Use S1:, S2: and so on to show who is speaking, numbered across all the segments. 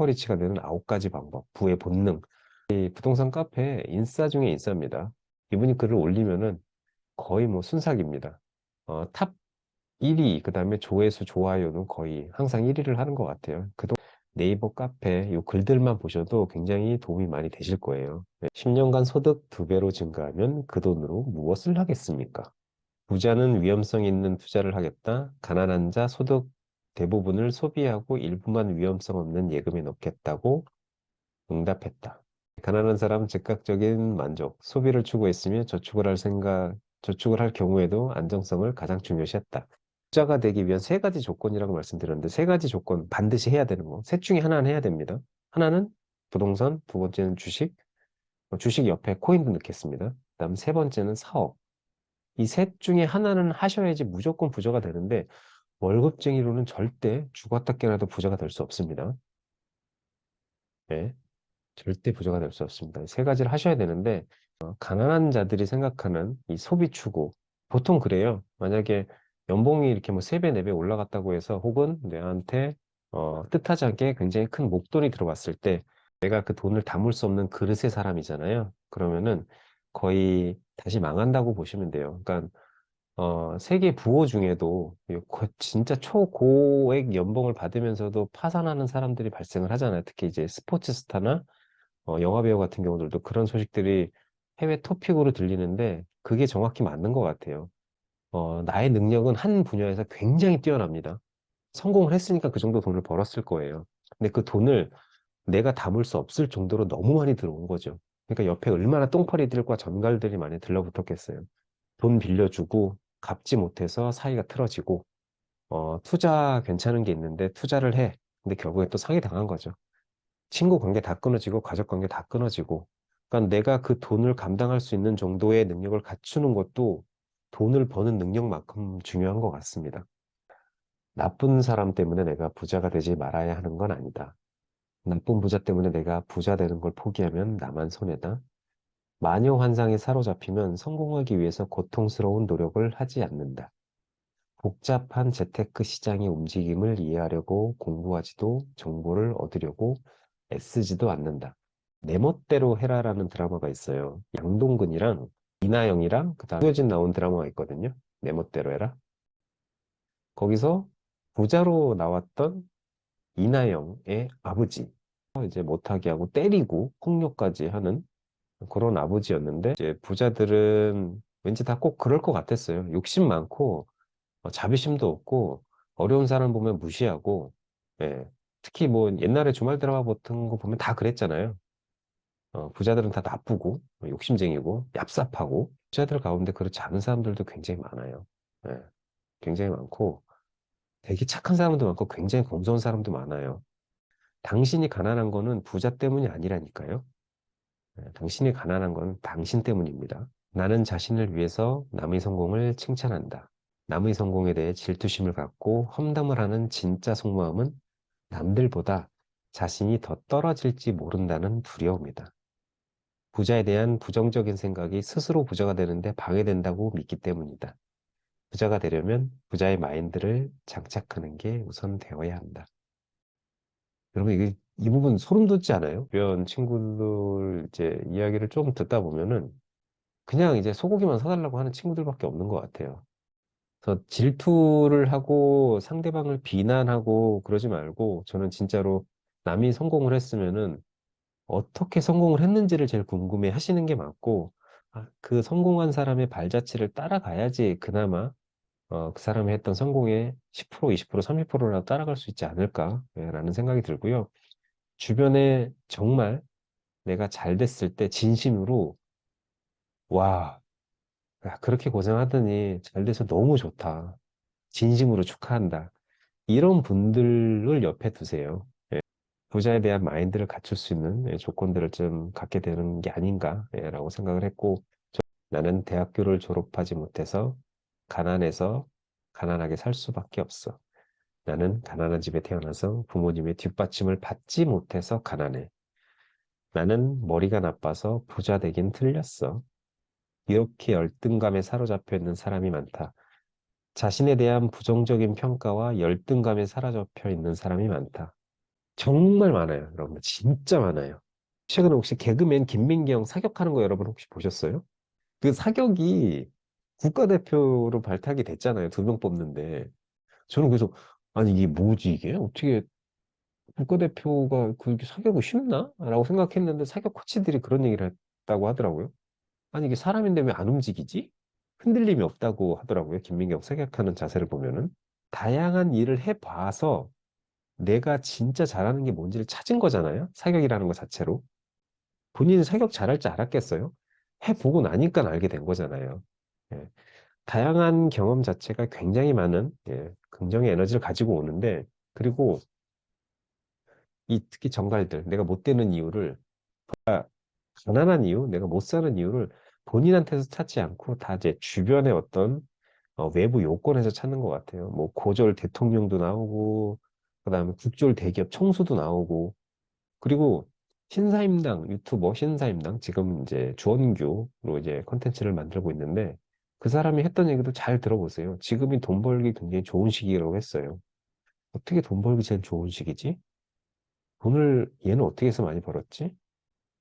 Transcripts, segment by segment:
S1: 슈퍼리치가 되는 아홉 가지 방법, 부의 본능. 이 부동산 카페 인싸 중에 인싸입니다. 이분이 글을 올리면은 거의 뭐 순삭입니다. 어, 탑 1위, 그 다음에 조회수, 좋아요는 거의 항상 1위를 하는 것 같아요. 그동 네이버 카페 요 글들만 보셔도 굉장히 도움이 많이 되실 거예요. 10년간 소득 두 배로 증가하면 그 돈으로 무엇을 하겠습니까? 부자는 위험성 있는 투자를 하겠다. 가난한 자 소득 대부분을 소비하고 일부만 위험성 없는 예금에 넣겠다고 응답했다. 가난한 사람은 즉각적인 만족, 소비를 추구했으며 저축을 할 생각, 저축을 할 경우에도 안정성을 가장 중요시했다. 부자가 되기 위한 세 가지 조건이라고 말씀드렸는데 세 가지 조건 반드시 해야 되는 거. 셋 중에 하나는 해야 됩니다. 하나는 부동산, 두 번째는 주식, 어, 주식 옆에 코인도 넣겠습니다. 그다음 세 번째는 사업. 이 셋 중에 하나는 하셔야지 무조건 부자가 되는데 월급쟁이로는 절대 죽었다 깨어나도 부자가 될 수 없습니다. 네, 절대 부자가 될 수 없습니다. 세 가지를 하셔야 되는데 어, 가난한 자들이 생각하는 이 소비 추구 보통 그래요. 만약에 연봉이 이렇게 뭐 3배, 4배 올라갔다고 해서 혹은 내한테 어, 뜻하지 않게 굉장히 큰 목돈이 들어왔을 때 내가 그 돈을 담을 수 없는 그릇의 사람이잖아요. 그러면은 거의 다시 망한다고 보시면 돼요. 그러니까 어, 세계 부호 중에도 진짜 초고액 연봉을 받으면서도 파산하는 사람들이 발생을 하잖아요. 특히 이제 스포츠 스타나 어, 영화 배우 같은 경우들도 그런 소식들이 해외 토픽으로 들리는데 그게 정확히 맞는 것 같아요. 어, 나의 능력은 한 분야에서 굉장히 뛰어납니다. 성공을 했으니까 그 정도 돈을 벌었을 거예요. 근데 그 돈을 내가 담을 수 없을 정도로 너무 많이 들어온 거죠. 그러니까 옆에 얼마나 똥파리들과 전갈들이 많이 들러붙었겠어요. 돈 빌려주고 갚지 못해서 사이가 틀어지고 어, 투자 괜찮은 게 있는데 투자를 해. 근데 결국에 또 상이 당한 거죠. 친구 관계 다 끊어지고 가족 관계 다 끊어지고 그러니까 내가 그 돈을 감당할 수 있는 정도의 능력을 갖추는 것도 돈을 버는 능력만큼 중요한 것 같습니다. 나쁜 사람 때문에 내가 부자가 되지 말아야 하는 건 아니다. 나쁜 부자 때문에 내가 부자 되는 걸 포기하면 나만 손해다. 마녀 환상에 사로잡히면 성공하기 위해서 고통스러운 노력을 하지 않는다. 복잡한 재테크 시장의 움직임을 이해하려고 공부하지도 정보를 얻으려고 애쓰지도 않는다. 내 멋대로 해라라는 드라마가 있어요. 양동근이랑 이나영이랑 그다음 효진 나온 드라마가 있거든요. 내 멋대로 해라. 거기서 부자로 나왔던 이나영의 아버지 이제 못하게 하고 때리고 폭력까지 하는 그런 아버지였는데 이제 부자들은 왠지 다 꼭 그럴 것 같았어요. 욕심 많고 어, 자비심도 없고 어려운 사람 보면 무시하고 예. 특히 뭐 옛날에 주말 드라마 같은 거 보면 다 그랬잖아요. 어, 부자들은 다 나쁘고 어, 욕심쟁이고 얍삽하고 부자들 가운데 그렇지 않은 사람들도 굉장히 많아요. 예. 굉장히 많고 되게 착한 사람도 많고 굉장히 검소한 사람도 많아요. 당신이 가난한 거는 부자 때문이 아니라니까요. 예, 당신이 가난한 건 당신 때문입니다. 나는 자신을 위해서 남의 성공을 칭찬한다. 남의 성공에 대해 질투심을 갖고 험담을 하는 진짜 속마음은 남들보다 자신이 더 떨어질지 모른다는 두려움이다. 부자에 대한 부정적인 생각이 스스로 부자가 되는데 방해된다고 믿기 때문이다. 부자가 되려면 부자의 마인드를 장착하는 게 우선 되어야 한다. 여러분, 이게, 이 부분 소름 돋지 않아요? 주변 친구들 이제 이야기를 좀 듣다 보면은 그냥 이제 소고기만 사달라고 하는 친구들밖에 없는 것 같아요. 그래서 질투를 하고 상대방을 비난하고 그러지 말고 저는 진짜로 남이 성공을 했으면은 어떻게 성공을 했는지를 제일 궁금해 하시는 게 맞고 아, 그 성공한 사람의 발자취를 따라가야지 그나마 어, 그 사람이 했던 성공의 10%, 20%, 30%라도 따라갈 수 있지 않을까라는 생각이 들고요. 주변에 정말 내가 잘 됐을 때 진심으로 와, 야, 그렇게 고생하더니 잘 돼서 너무 좋다. 진심으로 축하한다. 이런 분들을 옆에 두세요. 예, 부자에 대한 마인드를 갖출 수 있는 예, 조건들을 좀 갖게 되는 게 아닌가라고 생각을 했고, 저- 나는 대학교를 졸업하지 못해서 가난해서 가난하게 살 수밖에 없어. 나는 가난한 집에 태어나서 부모님의 뒷받침을 받지 못해서 가난해. 나는 머리가 나빠서 부자 되긴 틀렸어. 이렇게 열등감에 사로잡혀 있는 사람이 많다. 자신에 대한 부정적인 평가와 열등감에 사로잡혀 있는 사람이 많다. 정말 많아요, 여러분. 진짜 많아요. 최근에 혹시 개그맨 김민기 형 사격하는 거 여러분 혹시 보셨어요? 그 사격이 국가대표로 발탁이 됐잖아요. 두 명 뽑는데. 저는 그래서, 아니, 이게 뭐지, 이게? 어떻게 국가대표가 그렇게 사격이 쉽나? 라고 생각했는데 사격 코치들이 그런 얘기를 했다고 하더라고요. 아니, 이게 사람인데 왜 안 움직이지? 흔들림이 없다고 하더라고요. 김민경 사격하는 자세를 보면은. 다양한 일을 해봐서 내가 진짜 잘하는 게 뭔지를 찾은 거잖아요. 사격이라는 것 자체로. 본인은 사격 잘할 줄 알았겠어요? 해보고 나니까 알게 된 거잖아요. 예. 다양한 경험 자체가 굉장히 많은 예, 긍정의 에너지를 가지고 오는데 그리고 이 특히 정갈들 내가 못 되는 이유를 가난한 이유, 내가 못 사는 이유를 본인한테서 찾지 않고 다 이제 주변의 어떤 어, 외부 요건에서 찾는 것 같아요. 뭐 고졸 대통령도 나오고 그다음에 국졸 대기업 총수도 나오고 그리고 신사임당 유튜버 신사임당 지금 이제 주원규로 이제 컨텐츠를 만들고 있는데 그 사람이 했던 얘기도 잘 들어보세요. 지금이 돈 벌기 굉장히 좋은 시기라고 했어요. 어떻게 돈 벌기 제일 좋은 시기지? 돈을 얘는 어떻게 해서 많이 벌었지?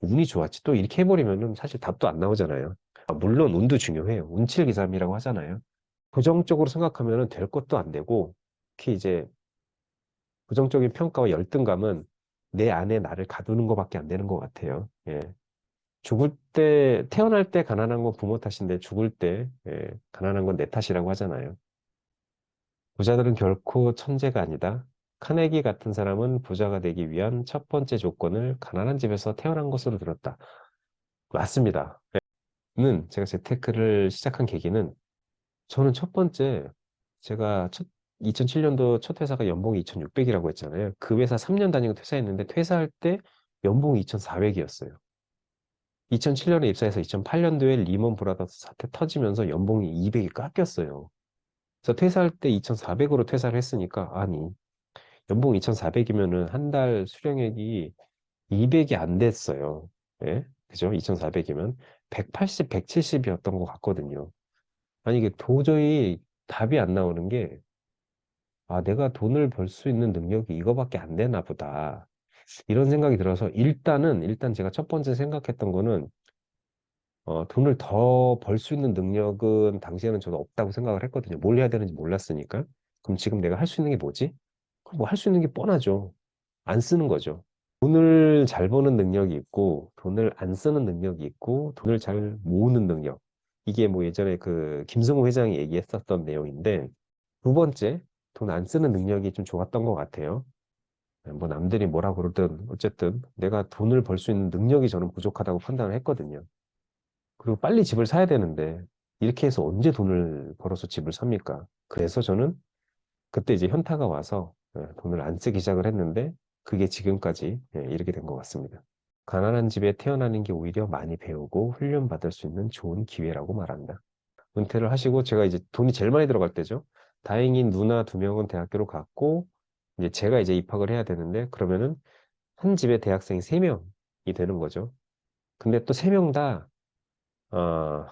S1: 운이 좋았지. 또 이렇게 해버리면은 사실 답도 안 나오잖아요. 아, 물론 운도 중요해요. 운칠기삼이라고 하잖아요. 부정적으로 생각하면은 될 것도 안 되고, 특히 이제 부정적인 평가와 열등감은 내 안에 나를 가두는 것밖에 안 되는 것 같아요. 예. 죽을 때, 태어날 때 가난한 건 부모 탓인데 죽을 때 예, 가난한 건 내 탓이라고 하잖아요. 부자들은 결코 천재가 아니다. 카네기 같은 사람은 부자가 되기 위한 첫 번째 조건을 가난한 집에서 태어난 것으로 들었다. 맞습니다. 는 제가 재테크를 시작한 계기는 저는 첫 번째 제가 첫 2007년도 첫 회사가 연봉이 2,600이라고 했잖아요. 그 회사 3년 다니고 퇴사했는데 퇴사할 때 연봉이 2,400이었어요. 2007년에 입사해서 2008년도에 리먼 브라더스 사태 터지면서 연봉이 200이 깎였어요. 그래서 퇴사할 때 2,400으로 퇴사를 했으니까 아니 연봉 2,400이면은 한 달 수령액이 200이 안 됐어요. 예? 그죠? 2,400이면 180, 170이었던 것 같거든요. 아니 이게 도저히 답이 안 나오는 게 아, 내가 돈을 벌 수 있는 능력이 이거밖에 안 되나 보다. 이런 생각이 들어서 일단은 일단 제가 첫 번째 생각했던 거는 어, 돈을 더 벌 수 있는 능력은 당시에는 저도 없다고 생각을 했거든요. 뭘 해야 되는지 몰랐으니까. 그럼 지금 내가 할 수 있는 게 뭐지? 뭐할 수 있는 게 뻔하죠. 안 쓰는 거죠. 돈을 잘 버는 능력이 있고, 돈을 안 쓰는 능력이 있고, 돈을 잘 모으는 능력. 이게 뭐 예전에 그 김승호 회장이 얘기했었던 내용인데, 두 번째, 돈 안 쓰는 능력이 좀 좋았던 것 같아요. 뭐 남들이 뭐라 그러든 어쨌든 내가 돈을 벌 수 있는 능력이 저는 부족하다고 판단을 했거든요. 그리고 빨리 집을 사야 되는데 이렇게 해서 언제 돈을 벌어서 집을 삽니까? 그래서 저는 그때 이제 현타가 와서 예, 돈을 안 쓰기 시작을 했는데 그게 지금까지 예, 이렇게 된 것 같습니다. 가난한 집에 태어나는 게 오히려 많이 배우고 훈련받을 수 있는 좋은 기회라고 말한다. 은퇴를 하시고 제가 이제 돈이 제일 많이 들어갈 때죠. 다행히 누나 두 명은 대학교로 갔고 이제 제가 이제 입학을 해야 되는데 그러면은 한 집에 대학생이 세 명이 되는 거죠. 근데 또 세 명 다 어,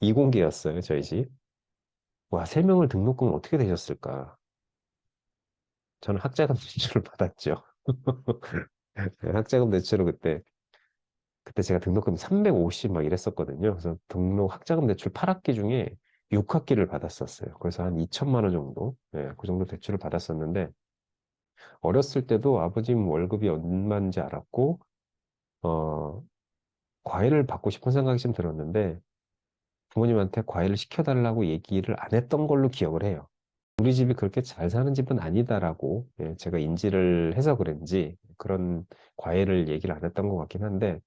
S1: 이공계였어요, 저희 집. 와, 세 명을 등록금은 어떻게 되셨을까? 저는 학자금 대출을 받았죠. 네, 학자금 대출을 그때 그때 제가 등록금 350 막 이랬었거든요. 그래서 등록 학자금 대출 8학기 중에 6학기를 받았었어요. 그래서 한 2천만 원 정도, 네, 그 정도 대출을 받았었는데 어렸을 때도 아버님 월급이 얼마인지 알았고 어, 과외를 받고 싶은 생각이 좀 들었는데 부모님한테 과외를 시켜달라고 얘기를 안 했던 걸로 기억을 해요. 우리 집이 그렇게 잘 사는 집은 아니다라고 예, 제가 인지를 해서 그런지 그런 과외를 얘기를 안 했던 것 같긴 한데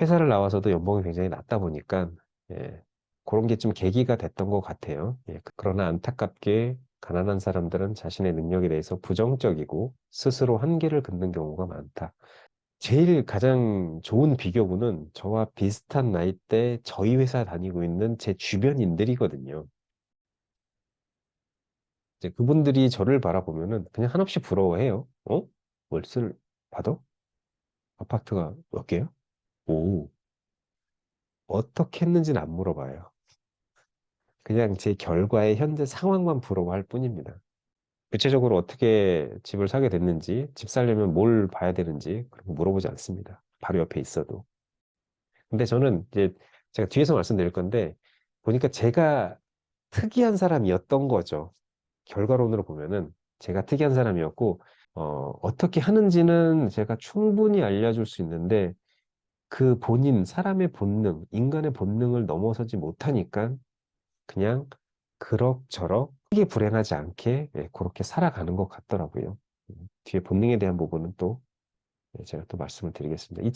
S1: 회사를 나와서도 연봉이 굉장히 낮다 보니까 예, 그런 게 좀 계기가 됐던 것 같아요. 예, 그러나 안타깝게 가난한 사람들은 자신의 능력에 대해서 부정적이고 스스로 한계를 긋는 경우가 많다. 제일 가장 좋은 비교구는 저와 비슷한 나이대 저희 회사 다니고 있는 제 주변인들이거든요. 이제 그분들이 저를 바라보면은 그냥 한없이 부러워해요. 어? 월세를 받아? 아파트가 몇 개야? 오, 어떻게 했는지는 안 물어봐요. 그냥 제 결과의 현재 상황만 부러워할 뿐입니다. 구체적으로 어떻게 집을 사게 됐는지, 집 살려면 뭘 봐야 되는지 그런 거 물어보지 않습니다. 바로 옆에 있어도. 근데 저는 이제 제가 뒤에서 말씀드릴 건데 보니까 제가 특이한 사람이었던 거죠. 결과론으로 보면은 제가 특이한 사람이었고 어, 어떻게 하는지는 제가 충분히 알려줄 수 있는데 그 본인 사람의 본능, 인간의 본능을 넘어서지 못하니까 그냥 그럭저럭 크게 불행하지 않게 예, 그렇게 살아가는 것 같더라고요. 음, 뒤에 본능에 대한 부분은 또 예, 제가 또 말씀을 드리겠습니다. 이